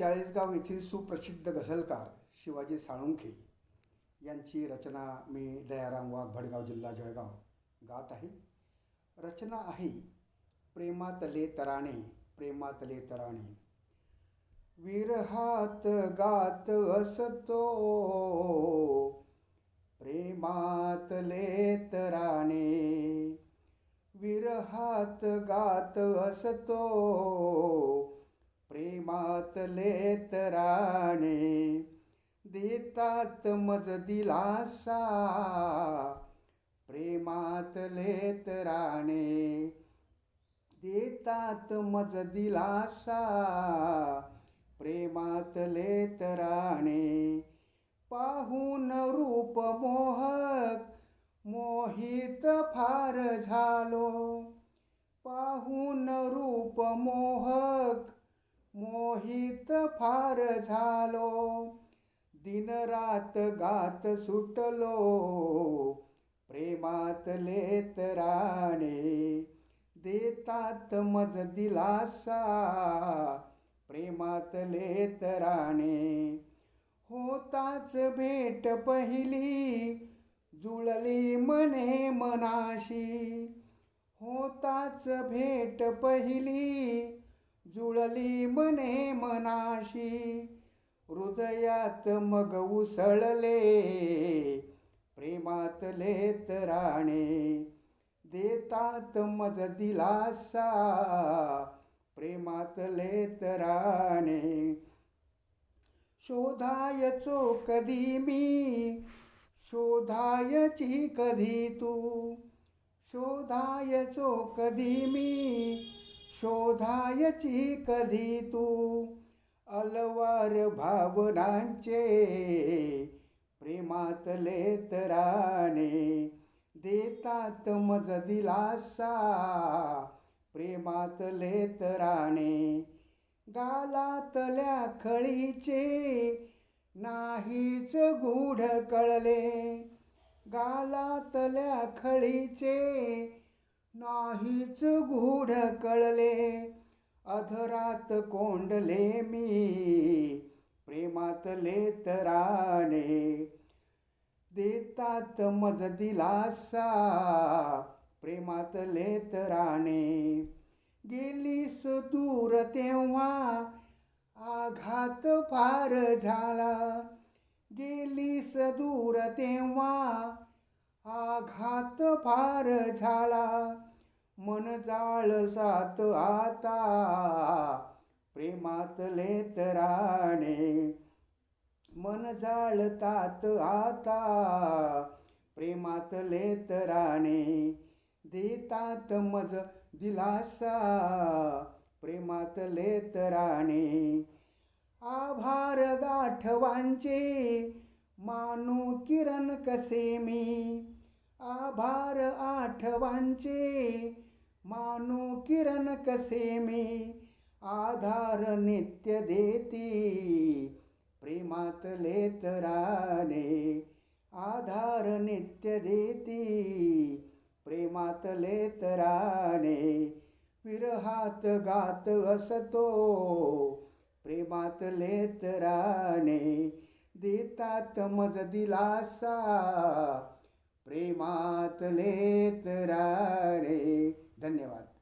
चाळीसगाव येथील सुप्रसिद्ध गझलकार शिवाजी साळुंखे यांची रचना मी दयाराम वाघ भडगाव जिल्हा जळगाव गात आहे. रचना आहे प्रेमातले तराणे प्रेमातले तराणे. विरहात गात असतो प्रेमातले तराणे. विरहात गात असतो घातले तराणे देतात मज दिलासा. प्रेमातले तराणे देतात मज दिलासा. प्रेमातले तराणे पाहून रूप मोहक मोहित फार झालो. पाहून रूप मोहक मोहित फार झालो. दिनरात गात सुटलो. प्रेमातले राणे. देतात मज दिलासा. प्रेमातले राणे. होताच भेट पहिली. जुळली मने मनाशी. होताच भेट पहिली. जुळली मने मनाशी. हृदयात मग उसळले प्रेमातले तराणे देतात मज दिलासा प्रेमातले तराणे शोधायचो कधी मी शोधायची कधी तू? शोधायचो कधी मी शोधायची कधी तू? अलवार भावनांचे प्रेमातले तराने देतात मज दिलासा प्रेमातले तराने गालातल्या खळीचे नाहीच गूढ कळले गालातल्या खळीचे नाहीच गूढ कळले. अधरात कोंडले मी. प्रेमातले तराने. देतात मज दिलासा. प्रेमातले तराने. गेलीस दूर तेव्हा. आघात फार झाला. गेलीस दूर तेव्हा. आघात फार झाला. मन जाळ जात आता. प्रेमातले तराणे मन जाळतात आता. प्रेमातले तराणे देतात मज दिलासा. प्रेमातले तराणे आभार गाठवांचे. मानू किरण कसे मी? आभार आठवांचे. मानू किरण कसे मी? आधार नित्य देती. प्रेमातले तराने आधार नित्य देती. प्रेमातले तराने विरहात गात असतो. प्रेमातले तराने देतात मज दिलासा. प्रेमातले तराणे धन्यवाद.